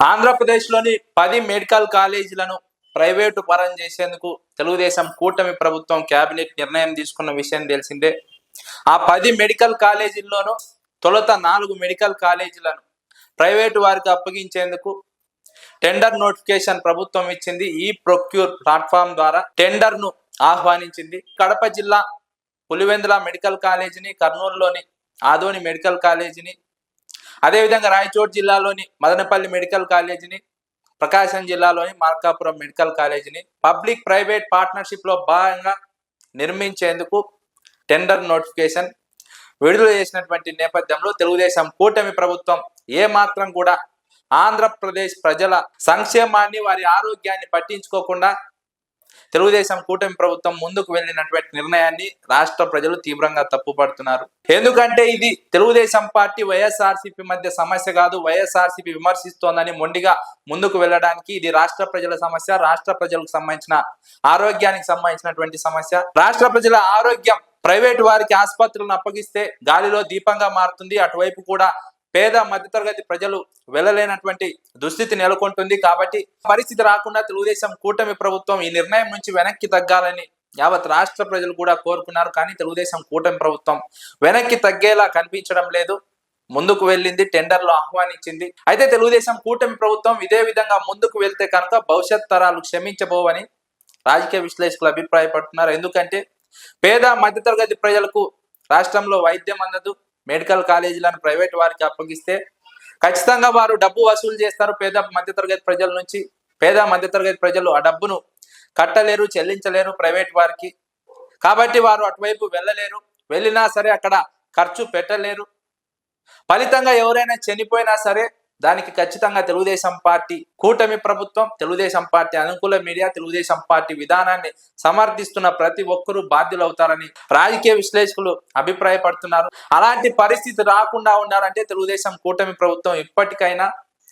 ఆంధ్రప్రదేశ్లోని పది medical కాలేజీలను private పరం చేసేందుకు తెలుగుదేశం కూటమి ప్రభుత్వం కేబినెట్ నిర్ణయం తీసుకున్న విషయం తెలిసిందే. ఆ పది మెడికల్ కాలేజీల్లోనూ తొలుత నాలుగు మెడికల్ కాలేజీలను ప్రైవేటు వారికి అప్పగించేందుకు టెండర్ నోటిఫికేషన్ ప్రభుత్వం ఇచ్చింది. ఈ ప్రొక్యూర్ ప్లాట్ఫామ్ ద్వారా టెండర్ను ఆహ్వానించింది. కడప జిల్లా పులివెందుల మెడికల్ కాలేజీని కర్నూలులోని ఆదోని మెడికల్ కాలేజీని అదేవిధంగా రాయచోట్ జిల్లాలోని మదనపల్లి మెడికల్ కాలేజీని ప్రకాశం జిల్లాలోని మార్కాపురం మెడికల్ కాలేజీని పబ్లిక్ ప్రైవేట్ పార్ట్నర్షిప్లో భాగంగా నిర్మించేందుకు టెండర్ నోటిఫికేషన్ విడుదల చేసినటువంటి నేపథ్యంలో తెలుగుదేశం కూటమి ప్రభుత్వం ఏ మాత్రం కూడా ఆంధ్రప్రదేశ్ ప్రజల సంక్షేమాన్ని వారి ఆరోగ్యాన్ని పట్టించుకోకుండా తెలుగుదేశం కూటమి ప్రభుత్వం ముందుకు వెళ్ళినటువంటి నిర్ణయాన్ని రాష్ట్ర ప్రజలు తీవ్రంగా తప్పుపడుతున్నారు. ఎందుకంటే ఇది తెలుగుదేశం పార్టీ వైఎస్ఆర్సీపీ మధ్య సమస్య కాదు వైఎస్ఆర్సీపీ విమర్శిస్తోందని మొండిగా ముందుకు వెళ్ళడానికి ఇది రాష్ట్ర ప్రజల సమస్య రాష్ట్ర ప్రజలకు సంబంధించిన ఆరోగ్యానికి సంబంధించినటువంటి సమస్య. రాష్ట్ర ప్రజల ఆరోగ్యం ప్రైవేటు వారికి ఆసుపత్రులను అప్పగిస్తే గాలిలో దీపంగా మారుతుంది. అటువైపు కూడా పేద మధ్యతరగతి ప్రజలు వెళ్ళలేనటువంటి దుస్థితి నెలకొంటుంది కాబట్టి పరిస్థితి రాకుండా తెలుగుదేశం కూటమి ప్రభుత్వం ఈ నిర్ణయం నుంచి వెనక్కి తగ్గాలని యావత్ రాష్ట్ర ప్రజలు కూడా కోరుకున్నారు. కానీ తెలుగుదేశం కూటమి ప్రభుత్వం వెనక్కి తగ్గేలా కనిపించడం లేదు. ముందుకు వెళ్ళింది టెండర్లో ఆహ్వానించింది. అయితే తెలుగుదేశం కూటమి ప్రభుత్వం ఇదే విధంగా ముందుకు వెళ్తే కనుక భవిష్యత్ తరాలు క్షమించబోవని రాజకీయ విశ్లేషకులు అభిప్రాయపడుతున్నారు. ఎందుకంటే పేద మధ్యతరగతి ప్రజలకు రాష్ట్రంలో వైద్యం అందదు మెడికల్ కాలేజీలను ప్రైవేట్ వారికి అప్పగిస్తే ఖచ్చితంగా వారు డబ్బు వసూలు చేస్తారు. పేద మధ్యతరగతి ప్రజల నుంచి పేద మధ్యతరగతి ప్రజలు ఆ డబ్బును కట్టలేరు చెల్లించలేరు ప్రైవేట్ వారికి. కాబట్టి వారు అటువైపు వెళ్ళలేరు. వెళ్ళినా సరే అక్కడ ఖర్చు పెట్టలేరు. ఫలితంగా ఎవరైనా చనిపోయినా సరే దానికి ఖచ్చితంగా తెలుగుదేశం పార్టీ కూటమి ప్రభుత్వం తెలుగుదేశం పార్టీ అనుకూల మీడియా తెలుగుదేశం పార్టీ విధానాన్ని సమర్థిస్తున్న ప్రతి ఒక్కరూ బాధ్యులవుతారని రాజకీయ విశ్లేషకులు అభిప్రాయపడుతున్నారు. అలాంటి పరిస్థితి రాకుండా ఉండాలంటే తెలుగుదేశం కూటమి ప్రభుత్వం ఇప్పటికైనా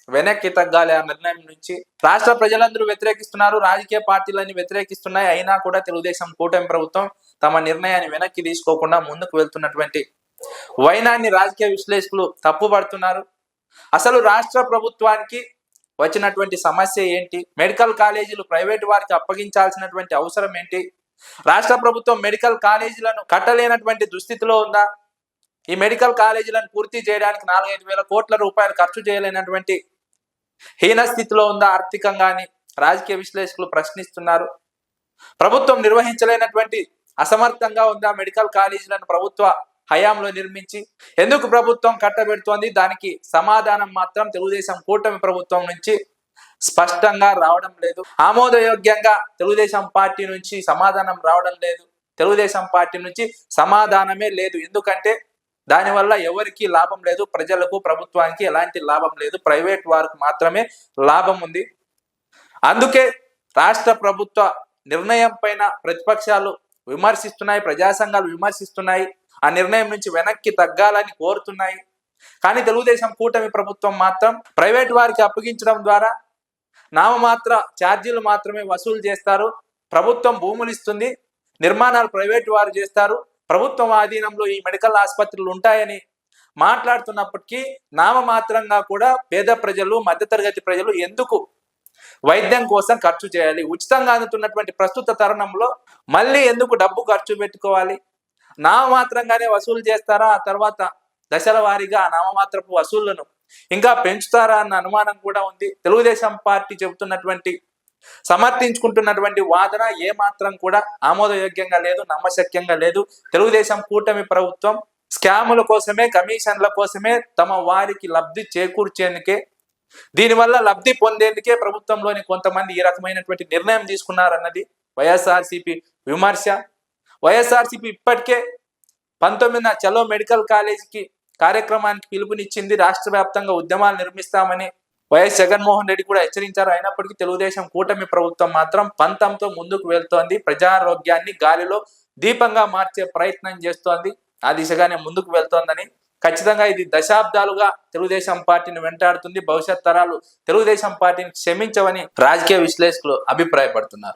వెనక్కి తగ్గాలి ఆ నిర్ణయం నుంచి రాష్ట్ర ప్రజలందరూ వ్యతిరేకిస్తున్నారు. రాజకీయ పార్టీలన్నీ వ్యతిరేకిస్తున్నాయి. అయినా కూడా తెలుగుదేశం కూటమి ప్రభుత్వం తమ నిర్ణయాన్ని వెనక్కి తీసుకోకుండా ముందుకు వెళ్తున్నటువంటి వైనాన్ని రాజకీయ విశ్లేషకులు తప్పుపడుతున్నారు. అసలు రాష్ట్ర ప్రభుత్వానికి వచ్చినటువంటి సమస్య ఏంటి? మెడికల్ కాలేజీలు ప్రైవేట్ వారికి అప్పగించాల్సినటువంటి అవసరం ఏంటి? రాష్ట్ర ప్రభుత్వం మెడికల్ కాలేజీలను కట్టలేనటువంటి దుస్థితిలో ఉందా? ఈ మెడికల్ కాలేజీలను పూర్తి చేయడానికి నాలుగైదు వేల కోట్ల రూపాయలు ఖర్చు చేయలేనటువంటి హీన స్థితిలో ఉందా ఆర్థికంగాని రాజకీయ విశ్లేషకులు ప్రశ్నిస్తున్నారు. ప్రభుత్వం నిర్వహించలేనటువంటి అసమర్థంగా ఉందా మెడికల్ కాలేజీలను ప్రభుత్వ హయాంలో నిర్మించి ఎందుకు ప్రభుత్వం కట్టబెడుతోంది? దానికి సమాధానం మాత్రం తెలుగుదేశం కూటమి ప్రభుత్వం నుంచి స్పష్టంగా రావడం లేదు. ఆమోదయోగ్యంగా తెలుగుదేశం పార్టీ నుంచి సమాధానం రావడం లేదు. తెలుగుదేశం పార్టీ నుంచి సమాధానమే లేదు. ఎందుకంటే దానివల్ల ఎవరికి లాభం లేదు. ప్రజలకు ప్రభుత్వానికి ఎలాంటి లాభం లేదు. ప్రైవేట్ వారికి మాత్రమే లాభం ఉంది. అందుకే రాష్ట్ర ప్రభుత్వ నిర్ణయం పైన ప్రతిపక్షాలు విమర్శిస్తున్నాయి ప్రజా సంఘాలు విమర్శిస్తున్నాయి. ఆ నిర్ణయం నుంచి వెనక్కి తగ్గాలని కోరుతున్నాయి. కానీ తెలుగుదేశం కూటమి ప్రభుత్వం మాత్రం ప్రైవేట్ వారికి అప్పగించడం ద్వారా నామమాత్ర ఛార్జీలు మాత్రమే వసూలు చేస్తారు. ప్రభుత్వం భూములు ఇస్తుంది నిర్మాణాలు ప్రైవేట్ వారు చేస్తారు. ప్రభుత్వం ఆధీనంలో ఈ మెడికల్ ఆసుపత్రులు ఉంటాయని మాట్లాడుతున్నప్పటికీ నామమాత్రంగా కూడా పేద ప్రజలు మధ్యతరగతి ప్రజలు ఎందుకు వైద్యం కోసం ఖర్చు చేయాలి? ఉచితంగా అందుతున్నటువంటి ప్రస్తుత తరుణంలో మళ్ళీ ఎందుకు డబ్బు ఖర్చు పెట్టుకోవాలి? నామమాత్రంగానే వసూలు చేస్తారా? ఆ తర్వాత దశల వారీగా ఆ నామమాత్రపు వసూళ్ళను ఇంకా పెంచుతారా అన్న అనుమానం కూడా ఉంది. తెలుగుదేశం పార్టీ చెబుతున్నటువంటి సమర్థించుకుంటున్నటువంటి వాదన ఏ మాత్రం కూడా ఆమోదయోగ్యంగా లేదు నమ్మశక్యంగా లేదు. తెలుగుదేశం కూటమి ప్రభుత్వం స్కాముల కోసమే కమిషన్ల కోసమే తమ వారికి లబ్ధి చేకూర్చేందుకే దీనివల్ల లబ్ధి పొందేందుకే ప్రభుత్వంలోని కొంతమంది ఈ రకమైనటువంటి నిర్ణయం తీసుకున్నారన్నది వైఎస్ఆర్సిపి విమర్శ. వైఎస్ఆర్సిపి ఇప్పటికే పంతొమ్మిదిన చలో మెడికల్ కాలేజీకి కార్యక్రమానికి పిలుపునిచ్చింది. రాష్ట్ర వ్యాప్తంగా ఉద్యమాలు నిర్మిస్తామని వైఎస్ జగన్మోహన్ రెడ్డి కూడా హెచ్చరించారు. అయినప్పటికీ తెలుగుదేశం కూటమి ప్రభుత్వం మాత్రం పంతంతో ముందుకు వెళ్తోంది. ప్రజారోగ్యాన్ని గాలిలో దీపంగా మార్చే ప్రయత్నం చేస్తోంది. ఆ దిశగానే ముందుకు వెళ్తోందని ఖచ్చితంగా ఇది దశాబ్దాలుగా తెలుగుదేశం పార్టీని వెంటాడుతుంది. భవిష్యత్ తరాలు తెలుగుదేశం పార్టీని క్షమించవని రాజకీయ విశ్లేషకులు అభిప్రాయపడుతున్నారు.